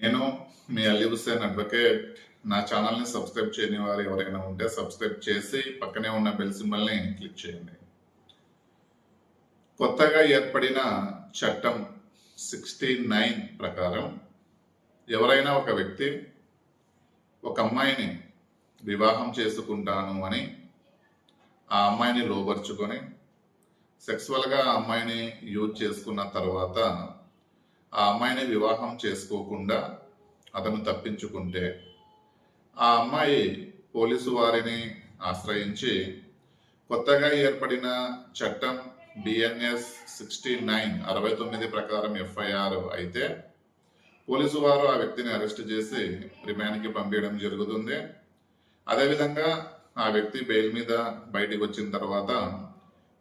నేను మీ అలీ హుసేన్ అడ్వకేట్ నా ఛానల్ని సబ్స్క్రైబ్ చేయని వారు ఎవరైనా ఉంటే సబ్స్క్రైబ్ చేసి పక్కనే ఉన్న బెల్ సింబల్ని క్లిక్ చేయండి. కొత్తగా ఏర్పడిన చట్టం సిక్స్టీ నైన్ ప్రకారం ఎవరైనా ఒక వ్యక్తి ఒక అమ్మాయిని వివాహం చేసుకుంటాను అని ఆ అమ్మాయిని లోపరుచుకొని సెక్సువల్గా ఆ అమ్మాయిని యూజ్ చేసుకున్న తర్వాత ఆ అమ్మాయిని వివాహం చేసుకోకుండా అతను తప్పించుకుంటే ఆ అమ్మాయి పోలీసు వారిని ఆశ్రయించి కొత్తగా ఏర్పడిన చట్టం బిఎన్ఎస్ సిక్స్టీ నైన్ అరవై తొమ్మిది ప్రకారం ఎఫ్ఐఆర్ అయితే పోలీసు వారు ఆ వ్యక్తిని అరెస్ట్ చేసి రిమాండ్కి పంపించడం జరుగుతుంది. అదేవిధంగా ఆ వ్యక్తి బెయిల్ మీద బయటికి వచ్చిన తర్వాత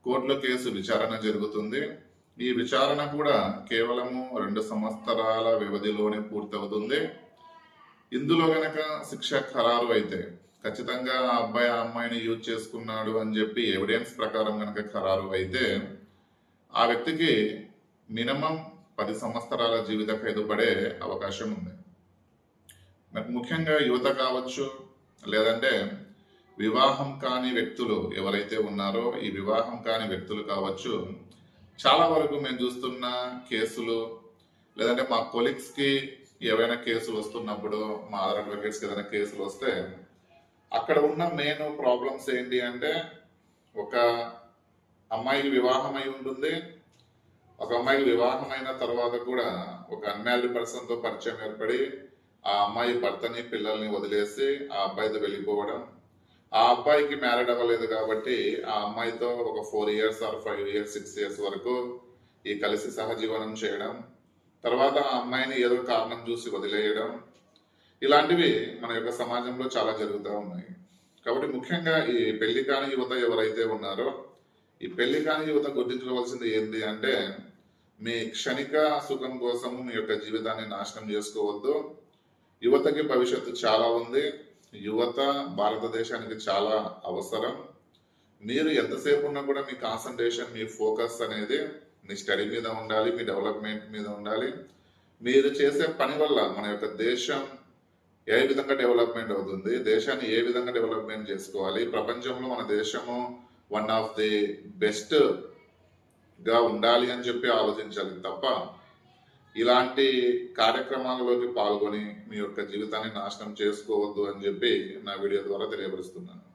కోర్టులో కేసు విచారణ జరుగుతుంది. ఈ విచారణ కూడా కేవలము రెండు సంవత్సరాల వ్యవధిలోనే పూర్తవుతుంది. ఇందులో గనక శిక్ష ఖరారు అయితే ఖచ్చితంగా ఆ అబ్బాయి ఆ అమ్మాయిని యూజ్ చేసుకున్నాడు అని చెప్పి ఎవిడెన్స్ ప్రకారం గనక ఖరారు అయితే ఆ వ్యక్తికి మినిమం పది సంవత్సరాల జీవిత ఖైదు పడే అవకాశం ఉంది. ముఖ్యంగా యువత కావచ్చు లేదంటే వివాహం కాని వ్యక్తులు ఎవరైతే ఉన్నారో ఈ వివాహం కాని వ్యక్తులు కావచ్చు చాలా వరకు మేము చూస్తున్న కేసులు లేదంటే మా కొలీగ్స్కి ఏవైనా కేసులు వస్తున్నప్పుడు మా అదర్ అడ్వకేట్స్కి ఏదైనా కేసులు వస్తే అక్కడ ఉన్న మెయిన్ ప్రాబ్లమ్స్ ఏంటి అంటే ఒక అమ్మాయికి వివాహం అయి ఉంటుంది. ఒక అమ్మాయికి వివాహం అయిన తర్వాత కూడా ఒక అన్మ్యారీడ్ పర్సన్తో పరిచయం ఏర్పడి ఆ అమ్మాయి భర్తని పిల్లల్ని వదిలేసి ఆ అబ్బాయితో వెళ్ళిపోవడం ఆ అబ్బాయికి మ్యారీడ్ అవ్వలేదు కాబట్టి ఆ అమ్మాయితో ఒక four years or five years six years వరకు ఈ కలిసి సహజీవనం చేయడం తర్వాత ఆ అమ్మాయిని ఏదో కారణం చూసి వదిలేయడం ఇలాంటివి మన యొక్క సమాజంలో చాలా జరుగుతూ ఉన్నాయి. కాబట్టి ముఖ్యంగా ఈ పెళ్ళి కాని యువత ఎవరైతే ఉన్నారో ఈ పెళ్ళి కాని యువత గుర్తించుకోవాల్సింది ఏంటి అంటే మీ క్షణిక సుఖం కోసం మీ యొక్క జీవితాన్ని నాశనం చేసుకోవద్దు. యువతకి భవిష్యత్తు చాలా ఉంది. యువత భారతదేశానికి చాలా అవసరం. మీరు ఎంతసేపు ఉన్నా కూడా మీ కాన్సన్ట్రేషన్ మీ ఫోకస్ అనేది మీ స్టడీ మీద ఉండాలి మీ డెవలప్మెంట్ మీద ఉండాలి. మీరు చేసే పని వల్ల మన యొక్క దేశం ఏ విధంగా డెవలప్మెంట్ అవుతుంది దేశాన్ని ఏ విధంగా డెవలప్మెంట్ చేసుకోవాలి ప్రపంచంలో మన దేశము వన్ ఆఫ్ ది బెస్ట్గా ఉండాలి అని చెప్పి ఆలోచించాలి తప్ప ఇలాంటి కార్యక్రమాలలోకి పాల్గొని మీ యొక్క జీవితాన్ని నాశనం చేసుకోవద్దు అని చెప్పి నా వీడియో ద్వారా తెలియపరుస్తున్నాను.